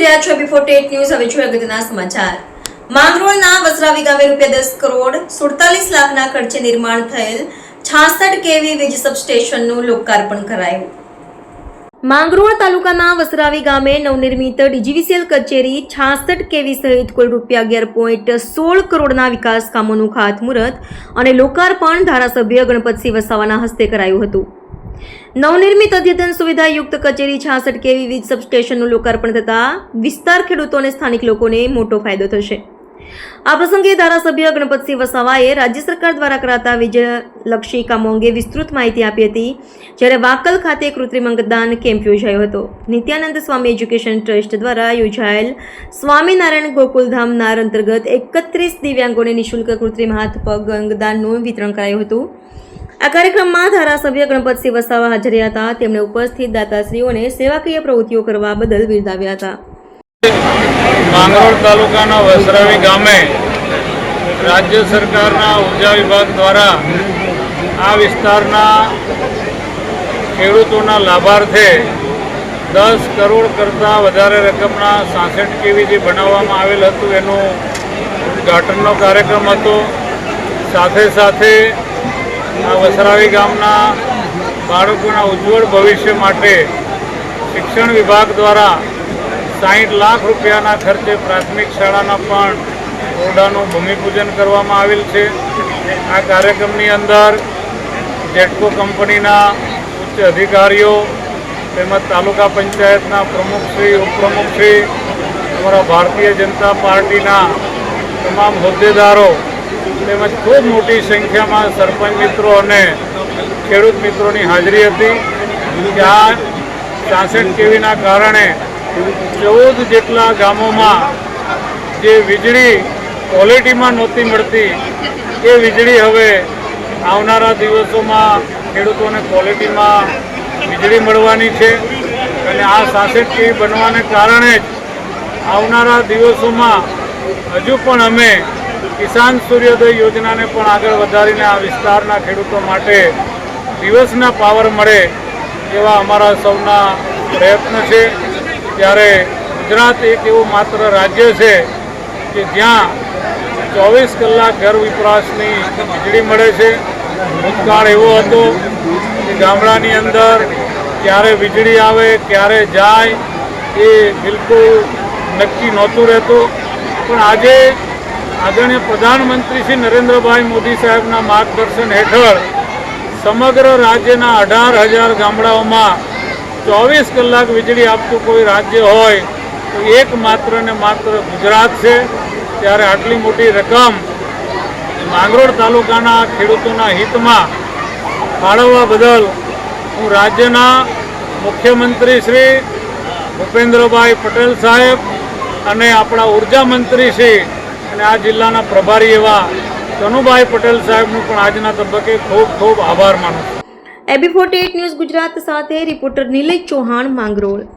રહ્યા છો TET news હવે જોઈએ અગત્યના સમાચાર. માંગરોળના વસરાવી ગામે રૂપિયા દસ કરોડ, સુડતાલીસ લાખના ખર્ચે નિર્માણ થયેલ છાસઠ કેવી વીજ સબસ્ટેશનનું લોકાર્પણ કરાયું. માંગરોળ તાલુકાના વસરાવી ગામે નવનિર્મિત ડીજીવીસીએલ કચેરી છાસઠ કેવી સહિત કુલ રૂપિયા અગિયાર પોઈન્ટ સોળ કરોડના વિકાસ કામોનું ખાતમુહૂર્ત અને લોકાર્પણ ધારાસભ્ય ગણપતસિંહ વસાવાના હસ્તે કરાયું હતું. નવનિર્મિત અદ્યતન સુવિધાયુક્ત કચેરી છાસઠ કેવી વીજ સબસ્ટેશનનું લોકાર્પણ થતાં વિસ્તાર ખેડૂતો અને સ્થાનિક લોકોને મોટો ફાયદો થશે. આ પ્રસંગે ધારાસભ્ય ગણપતસિંહ વસાવાએ રાજ્ય સરકાર દ્વારા કરાતા વીજલક્ષી કામો અંગે વિસ્તૃત માહિતી આપી હતી, જ્યારે વાકલ ખાતે કૃત્રિમ અંગદાન કેમ્પ યોજાયો હતો. નિત્યાનંદ સ્વામી એજ્યુકેશન ટ્રસ્ટ દ્વારા યોજાયેલ સ્વામિનારાયણ ગોકુલધામ નાર અંતર્ગત એકત્રીસ દિવ્યાંગોને નિઃશુલ્ક કૃત્રિમ હાથ પગ અંગદાનનું વિતરણ કરાયું હતું. આ કાર્યક્રમમાં ધારાસભ્ય ગણપતસિંહ વસાવા હાજર હતા. તેમણે ઉપસ્થિત દાતાશ્રીઓને સેવાકીય પ્રવૃત્તિઓ કરવા બદલ બિરદાવ્યા હતા. માંગરોળ તાલુકાના વસરાવી ગામે રાજ્ય સરકારના ઊર્જા વિભાગ દ્વારા આ વિસ્તારના ખેડૂતોના લાભાર્થે દસ કરોડ કરતાં વધારે રકમના સાસઠ કેવી જે બનાવવામાં આવેલ હતું, એનું ઉદ્ઘાટનનો કાર્યક્રમ હતો. સાથે સાથે આ વસરાવી ગામના બાળકોના ઉજ્જવળ ભવિષ્ય માટે શિક્ષણ વિભાગ દ્વારા સાહીઠ લાખ રૂપિયાના ખર્ચે પ્રાથમિક શાળાના પણ ઓરડાનું ભૂમિપૂજન કરવામાં આવેલ છે. આ કાર્યક્રમની અંદર જેટકો કંપનીના ઉચ્ચ અધિકારીઓ, તેમજ તાલુકા પંચાયતના પ્રમુખશ્રી ઉપપ્રમુખશ્રી અમારા ભારતીય જનતા પાર્ટીના તમામ હોદ્દેદારો તેમજ ખૂબ મોટી સંખ્યામાં સરપંચ મિત્રો અને ખેડૂત મિત્રોની હાજરી હતી કે આ સાસઠ કેવીના કારણે ચૌદ જેટલા ગામોમાં જે વીજળી ક્વોલિટીમાં નહોતી મળતી, એ વીજળી હવે આવનારા દિવસોમાં ખેડૂતોને ક્વોલિટીમાં વીજળી મળવાની છે અને આ સાસઠ કેવી બનવાને કારણે જ આવનારા દિવસોમાં હજુ પણ અમે કિસાન સૂર્યોદય યોજનાને પણ આગળ વધારીને આ વિસ્તારના ખેડૂતો માટે દિવસના પાવર મળે એવા અમારા સૌના પ્રયત્ન છે. ત્યારે ગુજરાત એક એવું માત્ર રાજ્ય છે કે જ્યાં ચોવીસ કલાક ઘર વિપરાશની વીજળી મળે છે. ભૂતકાળ એવો હતો કે ગામડાની અંદર ક્યારે વીજળી આવે, ક્યારે જાય એ બિલકુલ નક્કી નહોતું રહેતું. પણ આજે આદરણીય પ્રધાનમંત્રી શ્રી નરેન્દ્રભાઈ મોદી સાહેબના માર્ગદર્શન હેઠળ સમગ્ર રાજ્યના અઢાર હજાર ગામડાઓમાં ચોવીસ કલાક વીજળી આપતું કોઈ રાજ્ય હોય તો એક માત્ર ને માત્ર ગુજરાત છે. ત્યારે આટલી મોટી રકમ માંગરોળ તાલુકાના ખેડૂતોના હિતમાં ફાળવવા બદલ હું રાજ્યના મુખ્યમંત્રી શ્રી ભૂપેન્દ્રભાઈ પટેલ સાહેબ અને આપણા ઊર્જા મંત્રી શ્રી અને આ જિલ્લાના પ્રભારી એવા કનુભાઈ પટેલ સાહેબનું પણ આજના તબક્કે ખૂબ ખૂબ આભાર માનું એબી ફોર્ટી ન્યૂઝ ગુજરાત સાથે, રિપોર્ટર નિલેશ ચૌહાણ માંગરોળ.